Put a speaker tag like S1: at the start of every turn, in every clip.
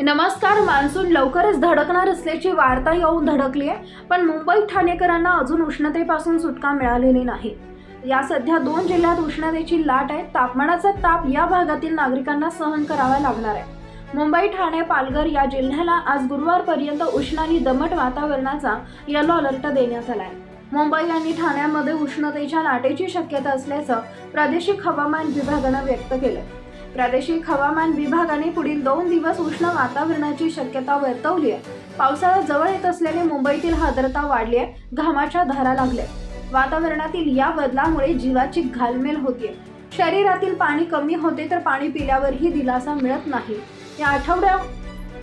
S1: नमस्कार मान्सून लवकरच धडकणार असल्याची वार्ता येऊन धडकली आहे पण मुंबई ठाणेकरांना अजून उष्णतेपासून सुटका मिळालेली नाही. या सध्या दोन जिल्ह्यात उष्णतेची लाट आहे तापमानाचा ताप या भागातील नागरिकांना सहन करावा लागणार आहे. मुंबई ठाणे पालघर या जिल्ह्याला आज गुरुवारपर्यंत उष्ण आणि दमट वातावरणाचा येलो अलर्ट देण्यात आला आहे मुंबई आणि ठाण्यामध्ये उष्णतेच्या लाटेची शक्यता असल्याचं प्रादेशिक हवामान विभागानं व्यक्त केलं प्रादेशिक हवामान विभागाने पुढील दोन दिवस उष्ण वातावरणाची शक्यता वर्तवली आहे. पावसाळा जवळ येत असल्याने मुंबईतील आर्द्रता वाढली आहे. घामाच्या धारा लागल्या वातावरणातील या बदलामुळे जीवाची घालमेल होते शरीरातील पाणी कमी होते तर पाणी पिल्यावरही दिलासा मिळत नाही. या आठवड्या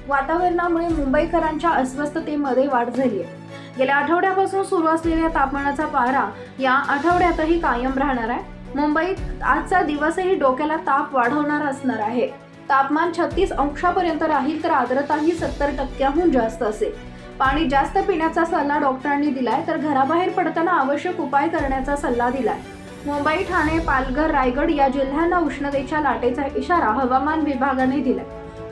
S1: वातावरणामुळे मुंबईकरांच्या अस्वस्थतेमध्ये वाढ झाली आहे. गेल्या आठवड्यापासून सुरू असलेल्या तापमानाचा पारा या आठवड्यातही कायम राहणार आहे. मुंबईत आजचा दिवसही डोक्याला ताप वाढवणार असणार आहे. तापमान छत्तीस अंशापर्यंत राहील तर आर्द्रताही सत्तर टक्क्याहून जास्त असेल. पाणी जास्त पिण्याचा सल्ला डॉक्टरांनी दिलाय तर घराबाहेर पडताना आवश्यक उपाय करण्याचा सल्ला दिलाय. मुंबई ठाणे पालघर रायगड या जिल्ह्यांना उष्णतेच्या लाटेचा इशारा हवामान विभागाने दिलाय.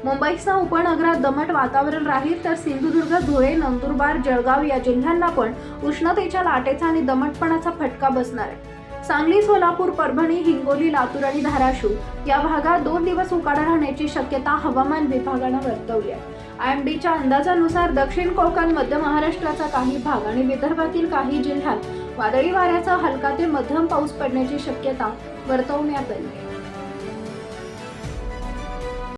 S1: मुंबईसह उपनगरात दमट वातावरण राहील तर सिंधुदुर्ग धुळे नंदुरबार जळगाव या जिल्ह्यांना पण उष्णतेच्या लाटेचा आणि दमटपणाचा फटका बसणार आहे. सांगली सोलापूर परभणी हिंगोली लातूर आणि धाराशिव या भागात दोन दिवस उकाडा राहण्याची शक्यता हवामान विभागानं वर्तवली आहे. आय एम डीच्या अंदाजानुसार दक्षिण कोकण मध्य महाराष्ट्राचा काही भाग आणि विदर्भातील काही जिल्ह्यात वादळी वाऱ्याचा हलका ते मध्यम पाऊस पडण्याची शक्यता वर्तवण्यात आली आहे.